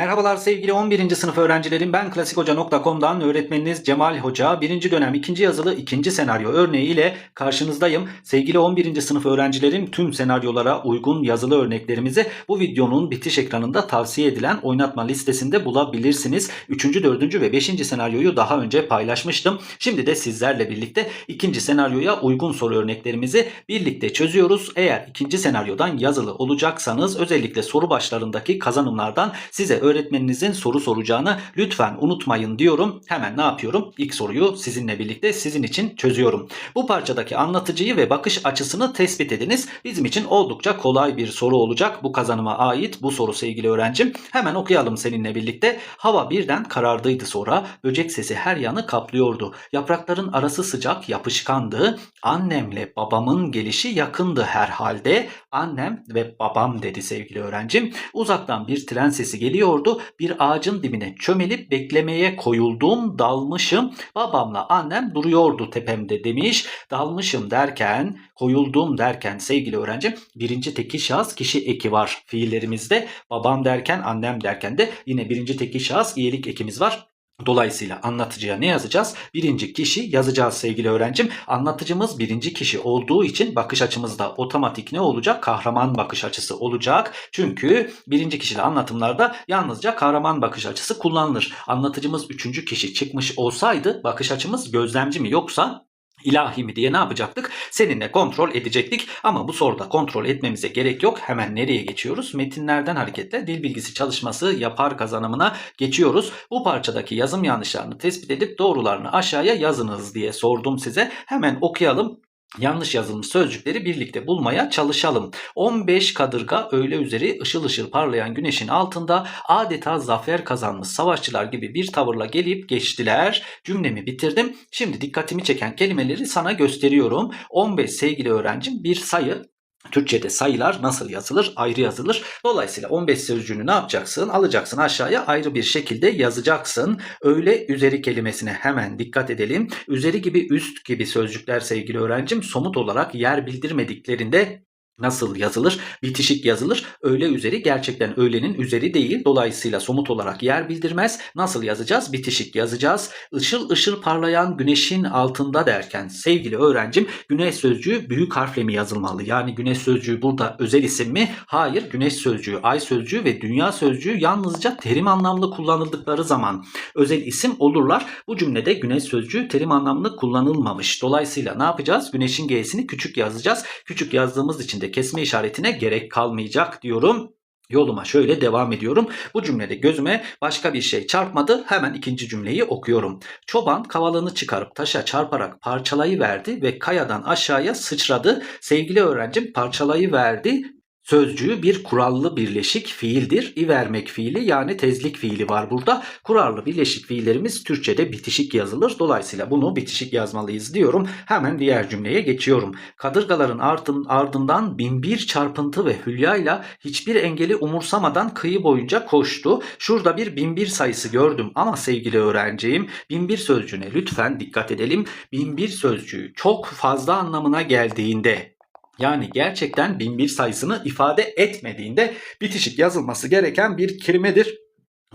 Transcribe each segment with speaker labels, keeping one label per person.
Speaker 1: Merhabalar sevgili 11. sınıf öğrencilerim. Ben klasikhoca.com'dan öğretmeniniz Cemal Hoca. 1. dönem 2. yazılı 2. senaryo örneği ile karşınızdayım. Sevgili 11. sınıf öğrencilerim tüm senaryolara uygun yazılı örneklerimizi bu videonun bitiş ekranında tavsiye edilen oynatma listesinde bulabilirsiniz. 3. 4. ve 5. senaryoyu daha önce paylaşmıştım. Şimdi de sizlerle birlikte 2. senaryoya uygun soru örneklerimizi birlikte çözüyoruz. Eğer 2. senaryodan yazılı olacaksanız özellikle soru başlarındaki kazanımlardan size öğretmeninizin soru soracağını lütfen unutmayın diyorum. Hemen ne yapıyorum? İlk soruyu sizinle birlikte sizin için çözüyorum. Bu parçadaki anlatıcıyı ve bakış açısını tespit ediniz. Bizim için oldukça kolay bir soru olacak. Bu kazanıma ait bu soru sevgili öğrencim. Hemen okuyalım seninle birlikte. Hava birden karardıydı sonra. Böcek sesi her yanı kaplıyordu. Yaprakların arası sıcak yapışkandı. Annemle babamın gelişi yakındı herhalde. Annem ve babam dedi sevgili öğrencim. Uzaktan bir tren sesi geliyordu. Bir ağacın dibine çömelip beklemeye koyuldum, dalmışım. Babamla annem duruyordu tepemde demiş. Dalmışım derken, koyuldum derken sevgili öğrencim birinci tekil şahıs kişi eki var fiillerimizde. Babam derken, annem derken de yine birinci tekil şahıs iyilik ekimiz var. Dolayısıyla anlatıcıya ne yazacağız? Birinci kişi yazacağız sevgili öğrencim. Anlatıcımız birinci kişi olduğu için bakış açımızda otomatik ne olacak? Kahraman bakış açısı olacak. Çünkü birinci kişili anlatımlarda yalnızca kahraman bakış açısı kullanılır. Anlatıcımız üçüncü kişi çıkmış olsaydı bakış açımız gözlemci mi yoksa ilahi mi diye ne yapacaktık? Seninle kontrol edecektik ama bu soruda kontrol etmemize gerek yok. Hemen nereye geçiyoruz? Metinlerden hareketle dil bilgisi çalışması yapar kazanımına geçiyoruz. Bu parçadaki yazım yanlışlarını tespit edip doğrularını aşağıya yazınız diye sordum size. Hemen okuyalım. Yanlış yazılmış sözcükleri birlikte bulmaya çalışalım. 15 kadırga öğle üzeri ışıl ışıl parlayan güneşin altında adeta zafer kazanmış savaşçılar gibi bir tavırla gelip geçtiler. Cümlemi bitirdim. Şimdi dikkatimi çeken kelimeleri sana gösteriyorum. 15 sevgili öğrencim bir sayı Türkçe'de sayılar nasıl yazılır? Ayrı yazılır. Dolayısıyla 15 sözcüğünü ne yapacaksın? Alacaksın aşağıya ayrı bir şekilde yazacaksın. Öyle üzeri kelimesine hemen dikkat edelim. Üzeri gibi üst gibi sözcükler sevgili öğrencim somut olarak yer bildirmediklerinde Nasıl yazılır? Bitişik yazılır. Öğle üzeri gerçekten öğlenin üzeri değil. Dolayısıyla somut olarak yer bildirmez. Nasıl yazacağız? Bitişik yazacağız. Işıl ışıl parlayan güneşin altında derken sevgili öğrencim güneş sözcüğü büyük harfle mi yazılmalı? Yani güneş sözcüğü burada özel isim mi? Hayır. Güneş sözcüğü, ay sözcüğü ve dünya sözcüğü yalnızca terim anlamlı kullanıldıkları zaman özel isim olurlar. Bu cümlede güneş sözcüğü terim anlamlı kullanılmamış. Dolayısıyla ne yapacağız? Güneşin G'sini küçük yazacağız. Küçük yazdığımız için de kesme işaretine gerek kalmayacak diyorum. Yoluma şöyle devam ediyorum. Bu cümlede gözüme başka bir şey çarpmadı. Hemen ikinci cümleyi okuyorum. Çoban kavalını çıkarıp taşa çarparak parçalayıverdi ve kayadan aşağıya sıçradı. Sevgili öğrencim parçalayıverdi Sözcüğü bir kurallı birleşik fiildir. İ vermek fiili yani tezlik fiili var burada. Kurallı birleşik fiillerimiz Türkçe'de bitişik yazılır. Dolayısıyla bunu bitişik yazmalıyız diyorum. Hemen diğer cümleye geçiyorum. Kadırgaların ardın, ardından binbir çarpıntı ve hülyayla hiçbir engeli umursamadan kıyı boyunca koştu. Şurada bir binbir sayısı gördüm ama sevgili öğrencim binbir sözcüğüne lütfen dikkat edelim. Binbir sözcüğü çok fazla anlamına geldiğinde yani gerçekten bin bir sayısını ifade etmediğinde bitişik yazılması gereken bir kelimedir.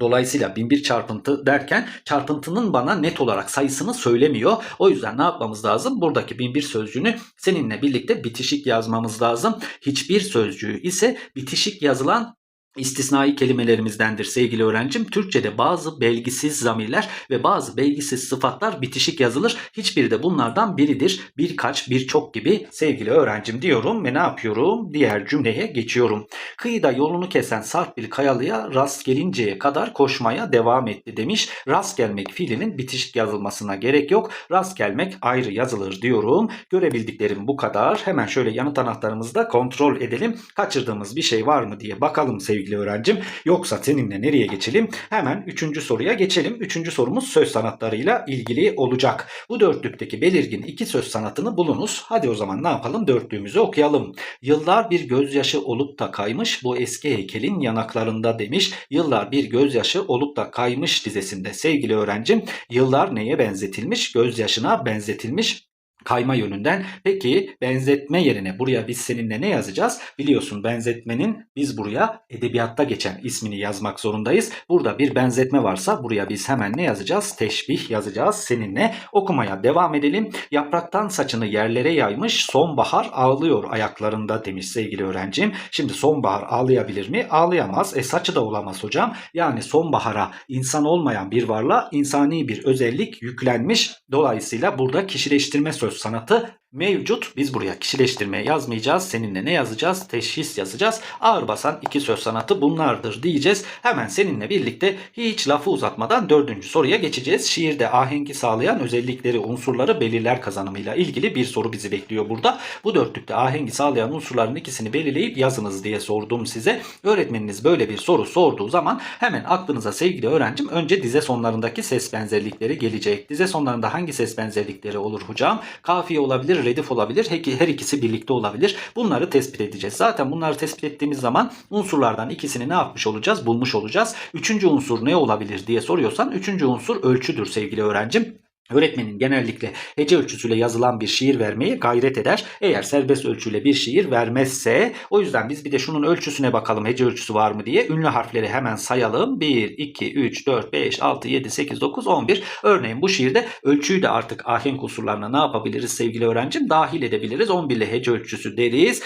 Speaker 1: Dolayısıyla bin bir çarpıntı derken çarpıntının bana net olarak sayısını söylemiyor. O yüzden ne yapmamız lazım? Buradaki bin bir sözcüğünü seninle birlikte bitişik yazmamız lazım. Hiçbir sözcüğü ise bitişik yazılan istisnai kelimelerimizdendir sevgili öğrencim. Türkçe'de bazı belgisiz zamirler ve bazı belgisiz sıfatlar bitişik yazılır. Hiçbiri de bunlardan biridir. Birkaç, birçok gibi sevgili öğrencim diyorum ve ne yapıyorum? Diğer cümleye geçiyorum. Kıyıda yolunu kesen sarp bir kayalığa rast gelinceye kadar koşmaya devam etti demiş. Rast gelmek fiilinin bitişik yazılmasına gerek yok. Rast gelmek ayrı yazılır diyorum. Görebildiklerim bu kadar. Hemen şöyle yanıt anahtarımızda kontrol edelim. Kaçırdığımız bir şey var mı diye bakalım sevgili sevgili öğrencim. Yoksa seninle nereye geçelim? Hemen üçüncü soruya geçelim. Üçüncü sorumuz söz sanatlarıyla ilgili olacak. Bu dörtlükteki belirgin iki söz sanatını bulunuz. Hadi o zaman ne yapalım? Dörtlüğümüzü okuyalım. Yıllar bir gözyaşı olup da kaymış bu eski heykelin yanaklarında demiş. Yıllar bir gözyaşı olup da kaymış dizesinde sevgili öğrencim. Yıllar neye benzetilmiş? Gözyaşına benzetilmiş. Kayma yönünden. Peki benzetme yerine buraya biz seninle ne yazacağız? Biliyorsun benzetmenin biz buraya edebiyatta geçen ismini yazmak zorundayız. Burada bir benzetme varsa buraya biz hemen ne yazacağız? Teşbih yazacağız seninle. Okumaya devam edelim. Yapraktan saçını yerlere yaymış sonbahar ağlıyor ayaklarında demiş sevgili öğrencim. Şimdi sonbahar ağlayabilir mi? Ağlayamaz. E saçı da olamaz hocam. Yani sonbahara insan olmayan bir varlığa insani bir özellik yüklenmiş. Dolayısıyla burada kişileştirme söz sanatı mevcut. Biz buraya kişileştirmeye yazmayacağız. Seninle ne yazacağız? Teşhis yazacağız. Ağır basan iki söz sanatı bunlardır diyeceğiz. Hemen seninle birlikte hiç lafı uzatmadan dördüncü soruya geçeceğiz. Şiirde ahengi sağlayan özellikleri, unsurları belirler kazanımıyla ilgili bir soru bizi bekliyor burada. Bu dörtlükte ahengi sağlayan unsurların ikisini belirleyip yazınız diye sordum size. Öğretmeniniz böyle bir soru sorduğu zaman hemen aklınıza sevgili öğrencim önce dize sonlarındaki ses benzerlikleri gelecek. Dize sonlarında hangi ses benzerlikleri olur hocam? Kafiye olabilir, redif olabilir. Her ikisi birlikte olabilir. Bunları tespit edeceğiz. Zaten bunları tespit ettiğimiz zaman unsurlardan ikisini ne yapmış olacağız? Bulmuş olacağız. Üçüncü unsur ne olabilir diye soruyorsan üçüncü unsur ölçüdür sevgili öğrencim. Öğretmenin genellikle hece ölçüsüyle yazılan bir şiir vermeye gayret eder. Eğer serbest ölçüyle bir şiir vermezse o yüzden biz bir de şunun ölçüsüne bakalım hece ölçüsü var mı diye. Ünlü harfleri hemen sayalım. 1, 2, 3, 4, 5, 6, 7, 8, 9, 11. Örneğin bu şiirde ölçüyü de artık ahenk unsurlarına ne yapabiliriz sevgili öğrencim? Dahil edebiliriz. 11 ile hece ölçüsü deriz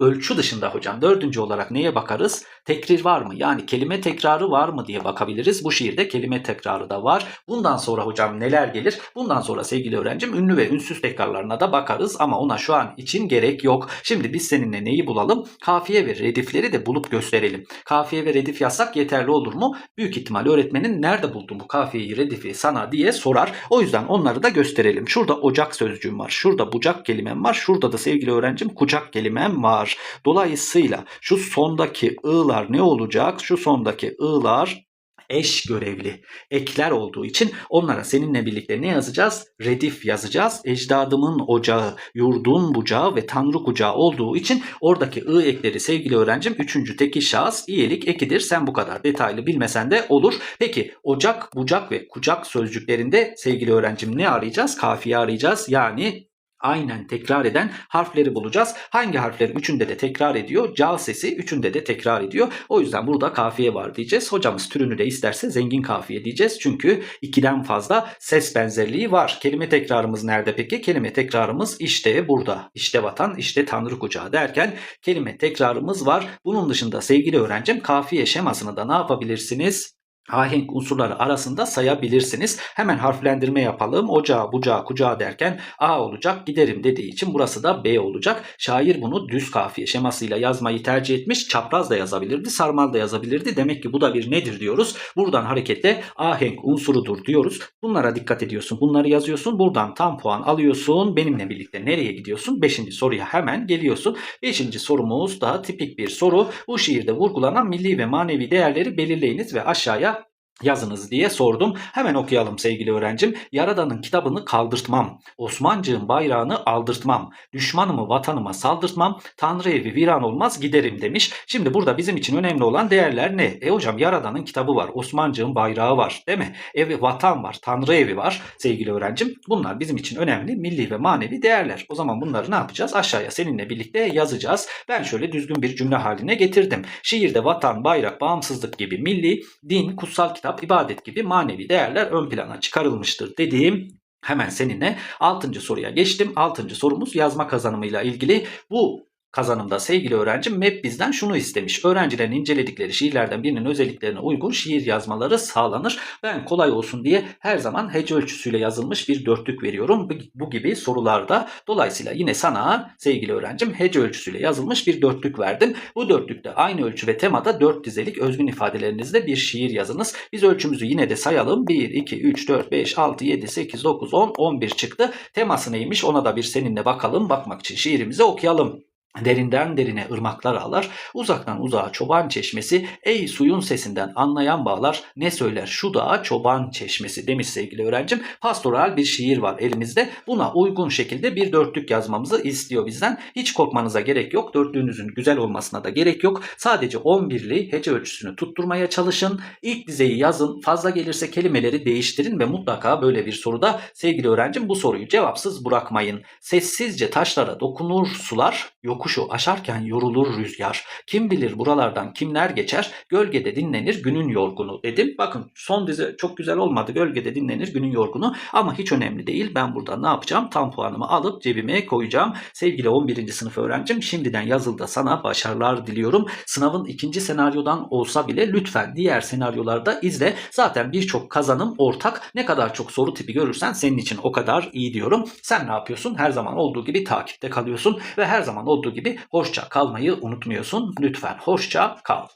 Speaker 1: ölçü dışında hocam dördüncü olarak neye bakarız? Tekrir var mı? Yani kelime tekrarı var mı diye bakabiliriz. Bu şiirde kelime tekrarı da var. Bundan sonra hocam neler gelir? Bundan sonra sevgili öğrencim ünlü ve ünsüz tekrarlarına da bakarız ama ona şu an için gerek yok. Şimdi biz seninle neyi bulalım? Kafiye ve redifleri de bulup gösterelim. Kafiye ve redif yazsak yeterli olur mu? Büyük ihtimal öğretmenin nerede buldun bu kafiyeyi, redifi sana diye sorar. O yüzden onları da gösterelim. Şurada ocak sözcüğüm var. Şurada bucak kelimem var. Şurada da sevgili öğrencim kucak kelimem var. Dolayısıyla şu sondaki ı'lar ne olacak? Şu sondaki ı'lar eş görevli ekler olduğu için onlara seninle birlikte ne yazacağız? Redif yazacağız. Ecdadımın ocağı, yurdun bucağı ve tanrı kucağı olduğu için oradaki ı ekleri sevgili öğrencim üçüncü tekil şahıs iyilik ekidir. Sen bu kadar detaylı bilmesen de olur. Peki ocak, bucak ve kucak sözcüklerinde sevgili öğrencim ne arayacağız? Kafiye arayacağız. Yani aynen tekrar eden harfleri bulacağız. Hangi harfler üçünde de tekrar ediyor? Ca sesi üçünde de tekrar ediyor. O yüzden burada kafiye var diyeceğiz. Hocamız türünü de isterse zengin kafiye diyeceğiz. Çünkü ikiden fazla ses benzerliği var. Kelime tekrarımız nerede peki? Kelime tekrarımız işte burada. İşte vatan, işte tanrı kucağı derken kelime tekrarımız var. Bunun dışında sevgili öğrencim kafiye şemasını da ne yapabilirsiniz? Ahenk unsurları arasında sayabilirsiniz. Hemen harflendirme yapalım. Ocağı, bucağı, kucağı derken A olacak. Giderim dediği için burası da B olacak. Şair bunu düz kafiye şemasıyla yazmayı tercih etmiş. Çapraz da yazabilirdi, sarmal da yazabilirdi. Demek ki bu da bir nedir diyoruz. Buradan hareketle ahenk unsurudur diyoruz. Bunlara dikkat ediyorsun. Bunları yazıyorsun. Buradan tam puan alıyorsun. Benimle birlikte nereye gidiyorsun? Beşinci soruya hemen geliyorsun. Beşinci sorumuz daha tipik bir soru. Bu şiirde vurgulanan milli ve manevi değerleri belirleyiniz ve aşağıya yazınız diye sordum. Hemen okuyalım sevgili öğrencim. Yaradan'ın kitabını kaldırtmam. Osmancığın bayrağını aldırtmam. Düşmanımı vatanıma saldırtmam. Tanrı evi viran olmaz giderim demiş. Şimdi burada bizim için önemli olan değerler ne? E hocam Yaradan'ın kitabı var. Osmancığın bayrağı var değil mi? Evi vatan var. Tanrı evi var sevgili öğrencim. Bunlar bizim için önemli milli ve manevi değerler. O zaman bunları ne yapacağız? Aşağıya seninle birlikte yazacağız. Ben şöyle düzgün bir cümle haline getirdim. Şiirde vatan, bayrak, bağımsızlık gibi milli, din, kutsal kitap, ibadet gibi manevi değerler ön plana çıkarılmıştır dediğim hemen seninle 6. soruya geçtim. 6. sorumuz yazma kazanımıyla ilgili. Bu kazanımda sevgili öğrencim MEP bizden şunu istemiş. Öğrencilerin inceledikleri şiirlerden birinin özelliklerine uygun şiir yazmaları sağlanır. Ben kolay olsun diye her zaman hece ölçüsüyle yazılmış bir dörtlük veriyorum. Bu, gibi sorularda. Dolayısıyla yine sana sevgili öğrencim hece ölçüsüyle yazılmış bir dörtlük verdim. Bu dörtlükte aynı ölçü ve temada dört dizelik özgün ifadelerinizle bir şiir yazınız. Biz ölçümüzü yine de sayalım. 1, 2, 3, 4, 5, 6, 7, 8, 9, 10, 11 çıktı. Teması neymiş ona da bir seninle bakalım. Bakmak için şiirimizi okuyalım. Derinden derine ırmaklar ağlar, uzaktan uzağa çoban çeşmesi, ey suyun sesinden anlayan bağlar, ne söyler şu dağa çoban çeşmesi demiş sevgili öğrencim. Pastoral bir şiir var elimizde. Buna uygun şekilde bir dörtlük yazmamızı istiyor bizden. Hiç korkmanıza gerek yok. Dörtlüğünüzün güzel olmasına da gerek yok. Sadece 11'li hece ölçüsünü tutturmaya çalışın. İlk dizeyi yazın. Fazla gelirse kelimeleri değiştirin ve mutlaka böyle bir soruda sevgili öğrencim bu soruyu cevapsız bırakmayın. Sessizce taşlara dokunur sular, yokuşu aşarken yorulur rüzgar. Kim bilir buralardan kimler geçer, gölgede dinlenir günün yorgunu dedim. Bakın son dize çok güzel olmadı. Gölgede dinlenir günün yorgunu ama hiç önemli değil. Ben burada ne yapacağım? Tam puanımı alıp cebime koyacağım. Sevgili 11. sınıf öğrencim şimdiden yazılda sana başarılar diliyorum. Sınavın ikinci senaryodan olsa bile lütfen diğer senaryolarda izle. Zaten birçok kazanım ortak. Ne kadar çok soru tipi görürsen senin için o kadar iyi diyorum. Sen ne yapıyorsun? Her zaman olduğu gibi takipte kalıyorsun ve her zaman olduğu gibi hoşça kalmayı unutmuyorsun. Lütfen hoşça kal.